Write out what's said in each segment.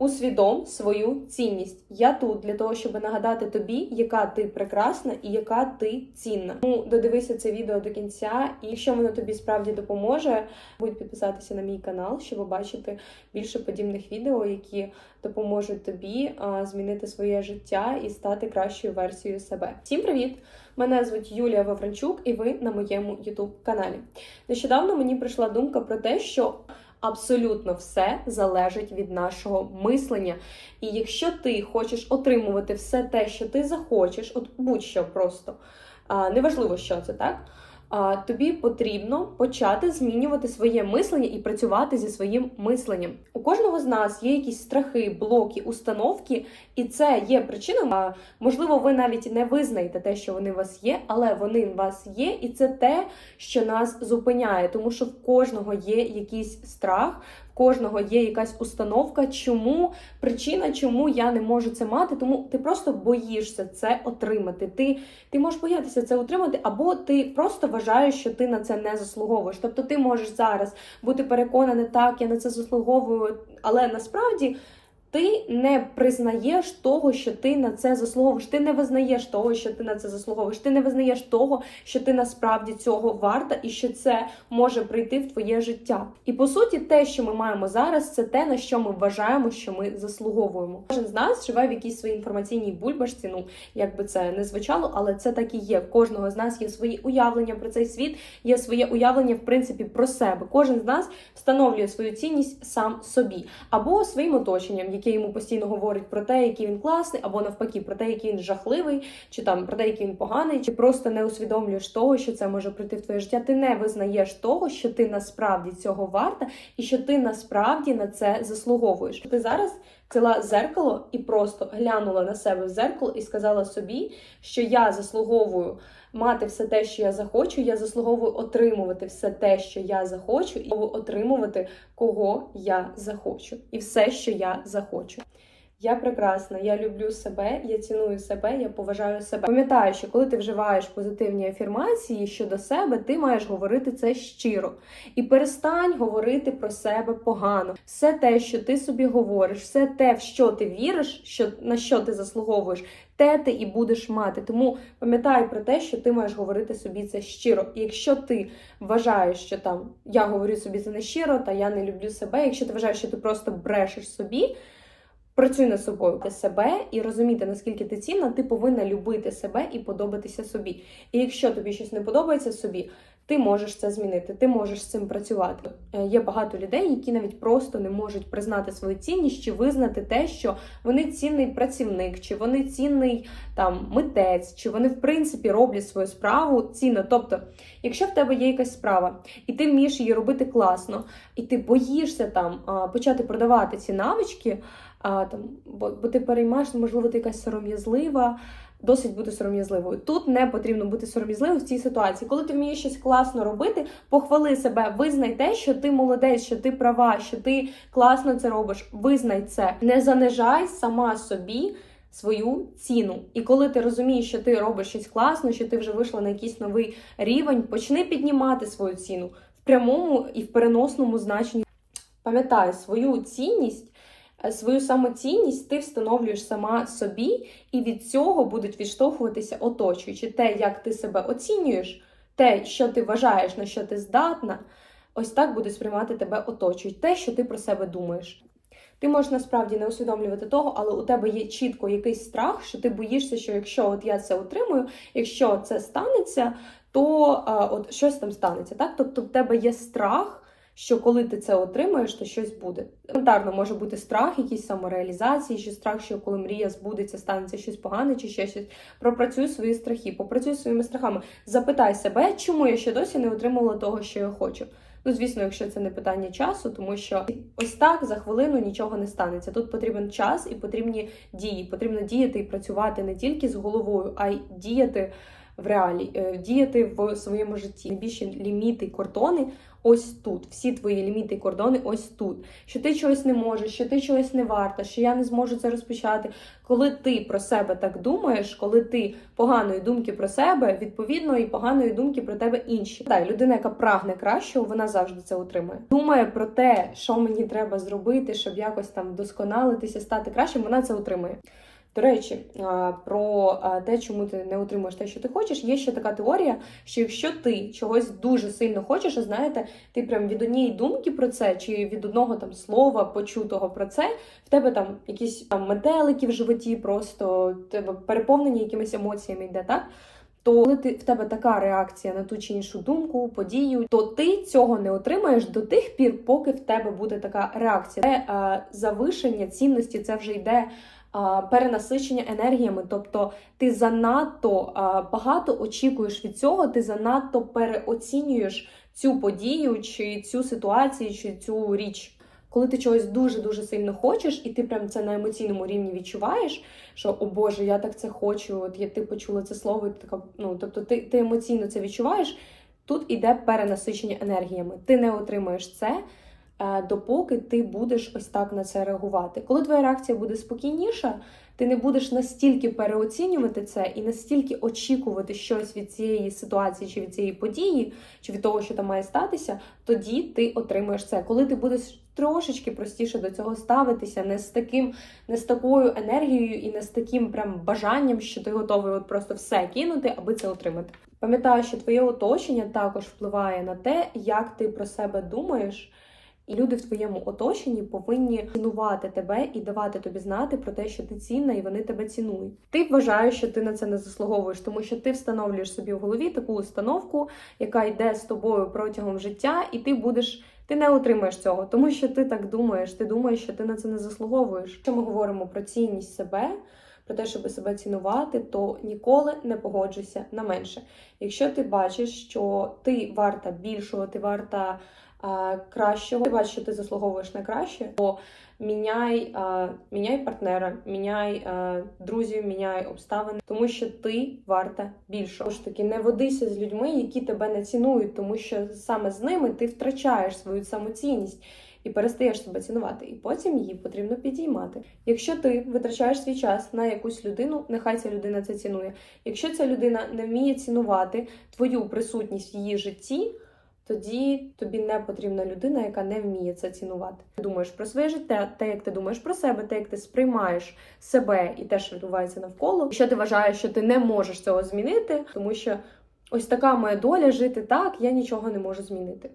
Усвідом свою цінність. Я тут для того, щоб нагадати тобі, яка ти прекрасна і яка ти цінна. Тому додивися це відео до кінця, і якщо воно тобі справді допоможе, будь підписатися на мій канал, щоб бачити більше подібних відео, які допоможуть тобі змінити своє життя і стати кращою версією себе. Всім привіт! Мене звуть Юлія Вавранчук, і ви на моєму youtube каналі. Нещодавно мені прийшла думка про те, що абсолютно все залежить від нашого мислення. І якщо ти хочеш отримувати все те, що ти захочеш, от будь-що просто, неважливо, що це так. Тобі потрібно почати змінювати своє мислення і працювати зі своїм мисленням. У кожного з нас є якісь страхи, блоки, установки, і це є причиною. Можливо, ви навіть не визнаєте те, що вони у вас є, але вони у вас є, і це те, що нас зупиняє, тому що в кожного є якийсь страх. Кожного є якась установка, чому причина, чому я не можу це мати, тому ти просто боїшся це отримати. Ти ти можеш боятися це отримати, або ти просто вважаєш, що ти на це не заслуговуєш. Тобто ти можеш зараз бути переконаний, так, я на це заслуговую, але насправді. Ти не признаєш того, що ти на це заслуговуєш. Ти не визнаєш того, що ти на це заслуговуєш. Ти не визнаєш того, що ти насправді цього варта і що це може прийти в твоє життя. І по суті, те, що ми маємо зараз, це те, на що ми вважаємо, що ми заслуговуємо. Кожен з нас живе в якійсь своїй інформаційній бульбашці. Ну як би це не звучало, але це так і є. Кожного з нас є свої уявлення про цей світ, є своє уявлення в принципі про себе. Кожен з нас встановлює свою цінність сам собі або своїм оточенням яке йому постійно говорить про те, який він класний, або навпаки, про те, який він жахливий, чи там про те, який він поганий, чи просто не усвідомлюєш того, що це може прийти в твоє життя. Ти не визнаєш того, що ти насправді цього варта, і що ти насправді на це заслуговуєш. Ти зараз взяла зеркало і просто глянула на себе в зеркало і сказала собі, що я заслуговую. Мати все те, що я захочу, я заслуговую отримувати все те, що я захочу, і отримувати кого я захочу, і все, що я захочу. Я прекрасна, я люблю себе, я ціную себе, я поважаю себе. Пам'ятаю, що коли ти вживаєш позитивні афірмації щодо себе, ти маєш говорити це щиро. І перестань говорити про себе погано. Все те, що ти собі говориш, все те, в що ти віриш, що на що ти заслуговуєш, те ти і будеш мати. Тому пам'ятай про те, що ти маєш говорити собі це щиро. І якщо ти вважаєш, що там я говорю собі це не щиро, та я не люблю себе, якщо ти вважаєш, що ти просто брешеш собі. Працюй над собою ти себе і розуміти, наскільки ти цінна, ти повинна любити себе і подобатися собі. І якщо тобі щось не подобається собі, ти можеш це змінити, ти можеш з цим працювати. Е, Є багато людей, які навіть просто не можуть признати свою цінність чи визнати те, що вони цінний працівник, чи вони цінний там митець, чи вони в принципі роблять свою справу цінно. Тобто, якщо в тебе є якась справа, і ти вмієш її робити класно, і ти боїшся там почати продавати ці навички. Там, бо, бо ти переймаєш, можливо, ти якась сором'язлива, досить бути сором'язливою. Тут не потрібно бути сором'язливою в цій ситуації. Коли ти вмієш щось класно робити, похвали себе, визнай те, що ти молодець, що ти права, що ти класно це робиш. Визнай це, не занижай сама собі. Свою ціну, і коли ти розумієш, що ти робиш щось класно, що ти вже вийшла на якийсь новий рівень, почни піднімати свою ціну в прямому і в переносному значенні. Пам'ятай свою цінність Свою самоцінність ти встановлюєш сама собі, і від цього будуть відштовхуватися оточуючи те, як ти себе оцінюєш, те, що ти вважаєш, на що ти здатна, ось так будуть сприймати тебе оточують, те, що ти про себе думаєш. Ти можеш насправді не усвідомлювати того, але у тебе є чітко якийсь страх, що ти боїшся, що якщо от я це отримую, якщо це станеться, то а, от щось там станеться. Так? Тобто в тебе є страх що коли ти це отримаєш, то щось буде. Елементарно може бути страх, якісь самореалізації, чи страх, що коли мрія збудеться, станеться щось погане, чи ще щось. Пропрацюй свої страхи, попрацюй своїми страхами. Запитай себе, чому я ще досі не отримала того, що я хочу. Ну, звісно, якщо це не питання часу, тому що ось так за хвилину нічого не станеться. Тут потрібен час і потрібні дії. Потрібно діяти і працювати не тільки з головою, а й діяти в реалі, е, діяти в своєму житті. Найбільші ліміти, кордони ось тут. Всі твої ліміти і кордони ось тут. Що ти чогось не можеш, що ти чогось не варта, що я не зможу це розпочати. Коли ти про себе так думаєш, коли ти поганої думки про себе, відповідно і поганої думки про тебе інші. Так, людина, яка прагне кращого, вона завжди це отримує. Думає про те, що мені треба зробити, щоб якось там вдосконалитися, стати кращим, вона це отримує. До речі, про те, чому ти не отримуєш те, що ти хочеш, є ще така теорія, що якщо ти чогось дуже сильно хочеш, а знаєте, ти прям від однієї думки про це, чи від одного там слова почутого про це, в тебе там якісь там метелики в животі, просто тебе переповнені якимись емоціями йде, так? То коли ти в тебе така реакція на ту чи іншу думку, подію, то ти цього не отримаєш до тих пір, поки в тебе буде така реакція. Це завишення цінності, це вже йде перенасичення енергіями. Тобто ти занадто багато очікуєш від цього, ти занадто переоцінюєш цю подію, чи цю ситуацію, чи цю річ. Коли ти чогось дуже дуже сильно хочеш, і ти прям це на емоційному рівні відчуваєш, що о Боже, я так це хочу. От я ти почула це слово, і ти така, ну тобто ти, ти емоційно це відчуваєш. Тут іде перенасичення енергіями. Ти не отримаєш це, допоки ти будеш ось так на це реагувати. Коли твоя реакція буде спокійніша, ти не будеш настільки переоцінювати це і настільки очікувати щось від цієї ситуації, чи від цієї події, чи від того, що там має статися, тоді ти отримаєш це. Коли ти будеш трошечки простіше до цього ставитися, не з таким, не з такою енергією і не з таким прям бажанням, що ти готовий от просто все кинути, аби це отримати. Пам'ятаю, що твоє оточення також впливає на те, як ти про себе думаєш. І люди в твоєму оточенні повинні цінувати тебе і давати тобі знати про те, що ти цінна, і вони тебе цінують. Ти вважаєш, що ти на це не заслуговуєш, тому що ти встановлюєш собі в голові таку установку, яка йде з тобою протягом життя, і ти будеш. Ти не отримаєш цього, тому що ти так думаєш. Ти думаєш, що ти на це не заслуговуєш. Якщо ми говоримо про цінність себе, про те, щоб себе цінувати, то ніколи не погоджуйся на менше. Якщо ти бачиш, що ти варта більшого, ти варта кращого, ти бачиш, що ти заслуговуєш на краще, то міняй, е, міняй партнера, міняй е, друзів, міняй обставини, тому що ти варта більшого. Ж таки, не водися з людьми, які тебе не цінують, тому що саме з ними ти втрачаєш свою самоцінність. І перестаєш себе цінувати, і потім її потрібно підіймати. Якщо ти витрачаєш свій час на якусь людину, нехай ця людина це цінує. Якщо ця людина не вміє цінувати твою присутність в її житті, тоді тобі не потрібна людина, яка не вміє це цінувати. Ти думаєш про своє життя, те, як ти думаєш про себе, те, як ти сприймаєш себе і те, що відбувається навколо. що ти вважаєш, що ти не можеш цього змінити, тому що ось така моя доля жити так, я нічого не можу змінити.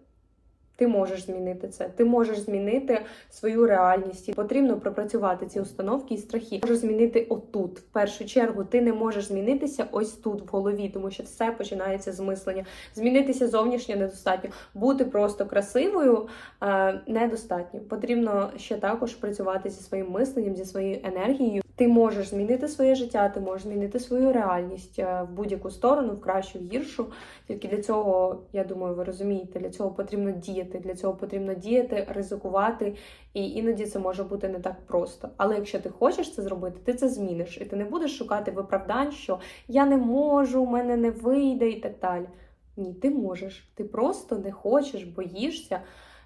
Ти можеш змінити це, ти можеш змінити свою реальність. І потрібно пропрацювати ці установки і страхи. Можеш змінити отут. В першу чергу ти не можеш змінитися ось тут в голові, тому що все починається з мислення. Змінитися зовнішньо недостатньо. Бути просто красивою е, недостатньо. Потрібно ще також працювати зі своїм мисленням, зі своєю енергією. Ти можеш змінити своє життя, ти можеш змінити свою реальність е, в будь-яку сторону, в кращу, в гіршу. Тільки для цього, я думаю, ви розумієте, для цього потрібно діяти. Для цього потрібно діяти, ризикувати, і іноді це може бути не так просто. Але якщо ти хочеш це зробити, ти це зміниш, і ти не будеш шукати виправдань, що я не можу, у мене не вийде і так далі. Ні, ти можеш. Ти просто не хочеш, боїшся.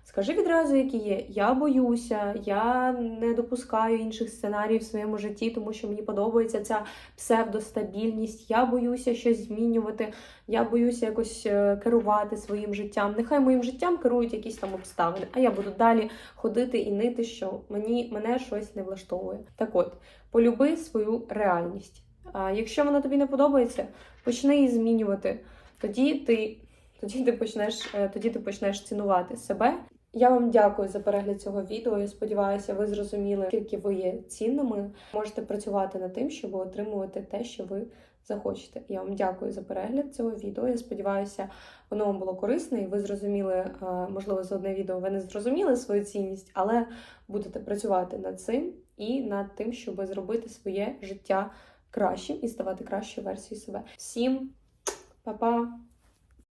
Скажи відразу, які є. Я боюся, я не допускаю інших сценаріїв в своєму житті, тому що мені подобається ця псевдостабільність. Я боюся щось змінювати, я боюся якось е, керувати своїм життям. Нехай моїм життям керують якісь там обставини, а я буду далі ходити і нити, що мені мене щось не влаштовує. Так от, полюби свою реальність. А якщо вона тобі не подобається, почни її змінювати. Тоді ти. Тоді ти почнеш, е, тоді ти почнеш цінувати себе. Я вам дякую за перегляд цього відео. Я сподіваюся, ви зрозуміли, скільки ви є цінними. Можете працювати над тим, щоб отримувати те, що ви захочете. Я вам дякую за перегляд цього відео. Я сподіваюся, воно вам було корисне, і ви зрозуміли, е, можливо, за одне відео ви не зрозуміли свою цінність, але будете працювати над цим і над тим, щоб зробити своє життя кращим і ставати кращою версією себе. Всім па-па!